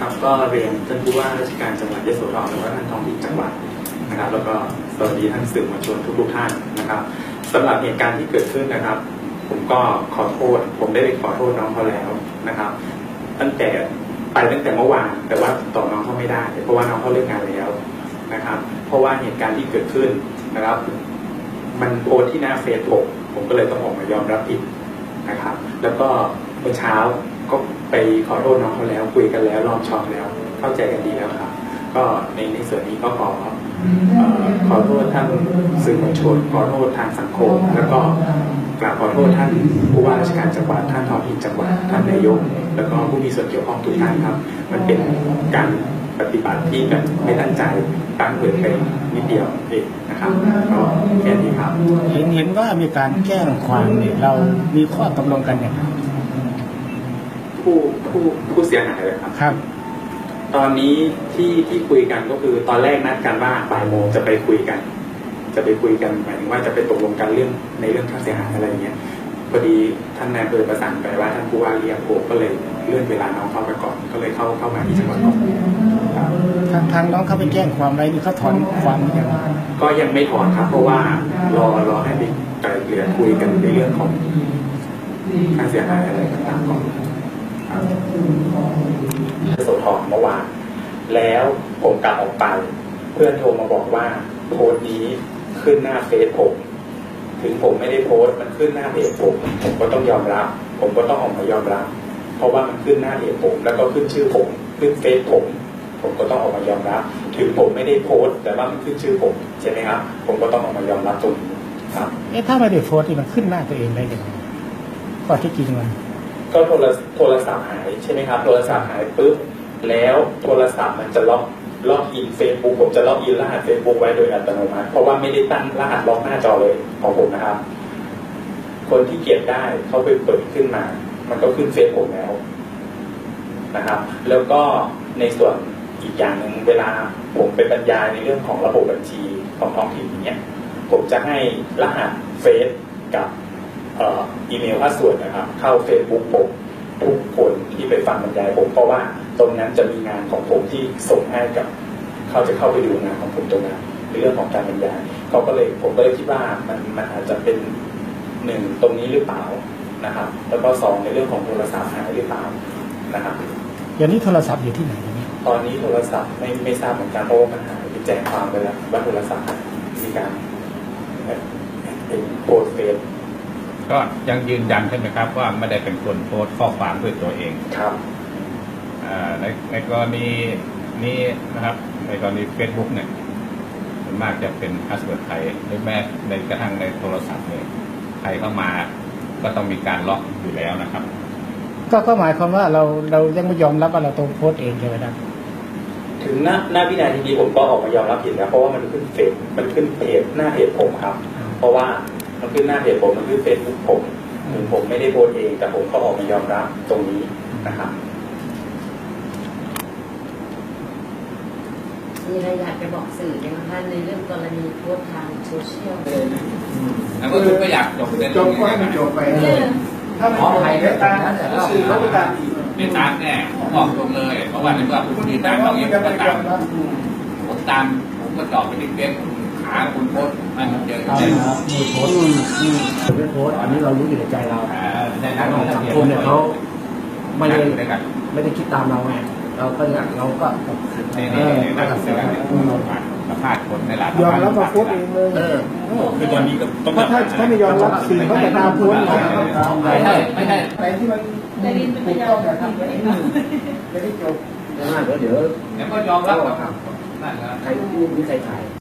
ครับก็เรียนท่านผู้ว่าราชการจังหวัดยโสธรหรือว่าท่านทองถิ่จังหวัดนะครับ แล้วก็สวัสดีท่านสื่อมวลชนทุกๆท่านนะครับสำหรับเหตุการณ์ที่เกิดขึ้นนะครับ ผมก็ขอโทษ ผมได้ไปขอโทษน้องเขาแล้วนะครับ ตั้งแต่ไปตั้งแต่เมื่อวานแต่ว่าติดต่อน้องเขาไม่ได้ เพราะว่าน้องเขาเลิกงานแล้วนะครับ เพราะว่าเหตุการณ์ที่เกิดขึ้นนะครับ มันโพสต์ที่หน้าเฟซผมผมก็เลยต้องออกมายอมรับผิดนะครับ แล้วก็เมื่อเช้า ก็ไปขอโทษน้องเขาแล้วคุยกันแล้วรอบช็อกแล้ว เข้าใจกันดีแล้วครับก็ในในส่วนนี้ก็ขอขอโทษท่านสื่อมวลชนขอโทษทางสังคม แล้วก็กราบขอโทษท่านผู้ว่าราชการจังหวัดท่านท้องถิ่นจังหวัดท่านนายกแล้วก็ผู้มีส่วนเกี่ยวข้องทุกท่านครับ มันเป็นการปฏิบัติที่แบบไม่ตั้งใจตั้งเกิดไปนิดเดียวเองนะครับก็แค่นี้ครับเห็นเห็นว่ามีการแจ้งความเนี่ยเรามีข้อตกลงกันอย่างไร ผู้ผู้ผู้เสียหายเลยครับ ครับ ตอนนี้ที่ที่คุยกันก็คือตอนแรกนัดกันว่าบ่ายโมงจะไปคุยกัน จะไปคุยกันหมายถึงว่าจะไปตกลงกันเรื่องในเรื่องค่าเสียหายอะไรอย่างเงี้ยพอดีท่านนายอำเภอประสานไปว่าท่านผู้ว่าเรียกผมก็เลยเลื่อนเวลาน้องเข้าไปก่อนก็เลยเข้าเข้ามาที่จังหวัดก่อนครับทางทางน้องเขาไปแจ้งความไว้นี่เขาถอนความหรือยังก็ยังไม่ถอนครับ เพราะว่ารอรอให้ไปไกลเกลี่ยคุยกันในเรื่องของค่าเสียหายอะไรต่างๆก่อนครับ โสธรเมื่อวานแล้วผมกลับออกไป เพื่อนโทรมาบอกว่าโพสต์นี้ขึ้นหน้าเฟซผม ถึงผมไม่ได้โพสต์มันขึ้นหน้าเพจผมผมก็ต้องยอมรับ ผมก็ต้องออกมายอมรับ เพราะว่ามันขึ้นหน้าเพจผม แล้วก็ขึ้นชื่อผม ขึ้นเฟซผม ผมก็ต้องออกมายอมรับ ถึงผมไม่ได้โพสต์ แต่ว่ามันขึ้นชื่อผมใช่ไหมครับ ผมก็ต้องออกมายอมรับตรงนี้ครับเอ๊ะถ้าไม่ได้โพสต์นี่มันขึ้นหน้าตัวเองได้ยังไงข้อที่จริงมัน ก็โทรโทรศัพท์หายใช่ไหมครับ โทรศัพท์หายปุ๊บแล้วโทรศัพท์มันจะล็อกล็อกอินเฟซบุ๊กผมจะล็อกอินรหัสเฟซบุ๊กไว้โดยอัตโนมัติเพราะว่าไม่ได้ตั้งรหัสล็อกหน้าจอเลยของผมนะครับ คนที่เก็บได้เขาไปเปิดขึ้นมา มันก็ขึ้นเฟซผมแล้วนะครับ แล้วก็ในส่วนอีกอย่างหนึ่งเวลาผมไปบรรยายในเรื่องของระบบบัญชีของท้องถิ่นอย่างเงี้ยผมจะให้รหัสเฟซกับ อีเมลพาสเวิร์ดนะครับ เข้า Facebook ผมทุกคนที่ไปฟังบรรยายผม เพราะว่าตรงนั้นจะมีงานของผมที่ส่งให้กับ เขาจะเข้าไปดูงานของผมตรงนั้นในเรื่องของการบรรยายเขาก็เลยผมก็เลยคิดว่ามันมันอาจจะเป็นหนึ่งตรงนี้หรือเปล่านะครับ แล้วก็สองในเรื่องของโทรศัพท์หายหรือเปล่านะครับเดี๋ยวนี้โทรศัพท์อยู่ที่ไหนเนี่ยตอนนี้โทรศัพท์ไม่ไม่ทราบเหมือนกันเพราะว่ามันหายไปแจ้งความไปแล้วว่าโทรศัพท์มีการเป็นโพสเฟซ ก็ยังยืนยันใช่ไหมครับ ว่าไม่ได้เป็นคนโพสต์ข้อความด้วยตัวเองครับอ่าในในกรณีนี้นะครับ ในกรณีเฟซบุ๊กเนี่ยส่วนมากจะเป็นพาสเวิร์ดไทยหรือแม้ในกระทั่งในโทรศัพท์เนี่ยใครเข้ามาก็ต้องมีการล็อกอยู่แล้วนะครับ ก็ก็หมายความว่าเราเรายังไม่ยอมรับว่าเราต้องโพสต์เองใช่ไหมครับถึงหน้าหน้าวินาทีนี้ผมก็ออกมายอมรับผิดแล้วเพราะว่ามันขึ้นเฟซมันขึ้นเพจหน้าเพจผมครับ เพราะว่า มันขึ้นหน้าเพจผมมันขึ้นเฟซบุ๊กผมถึงผมไม่ได้โพสต์เอง แต่ผมก็ออกมายอมรับตรงนี้นะครับมีอะไรอยากจะบอกสื่อไหมคะในเรื่องกรณีโพสต์ทางโซเชียลแล้วก็คือก็อยากจบเรื่องจบก็ให้มันจบไปเออถ้าขออภัยไม่ตามสื่อเขาไปตามอีกไม่ตามแน่ผมบอกตรงเลยเพราะว่าในเมื่อคุณยืนตามต้องยืนก็ตามผมตามผมก็ตอบไปที่เฟซ ขาคุณโพสมันเจอเอาแน่ละมีโพสต์ไม่โพสต์อันนี้เรารู้อยู่ในใจเราในแต่ทางของสังคมเนี่ยเขาไม่ได้ไม่ได้คิดตามเราไงเราก็อยากเราก็ในในในนักศึกษาเนี่ยสัมภาษณ์คนในหลายยอมรับว่าโพสเองเลยคือตอนนี้ก็ต้องถ้าถ้าไม่ยอมรับสื่อเขาจะตามโพสไม่ใช่ไม่ใช่อะไหนที่มันแต่ดินเป็นพถูกยาต้องนอย่ทำไปเองจะได้จบเดี๋ยวเดี๋ยวแล้วก็ยอมรับกับนั่นนะใครพูดมีใครถ่าย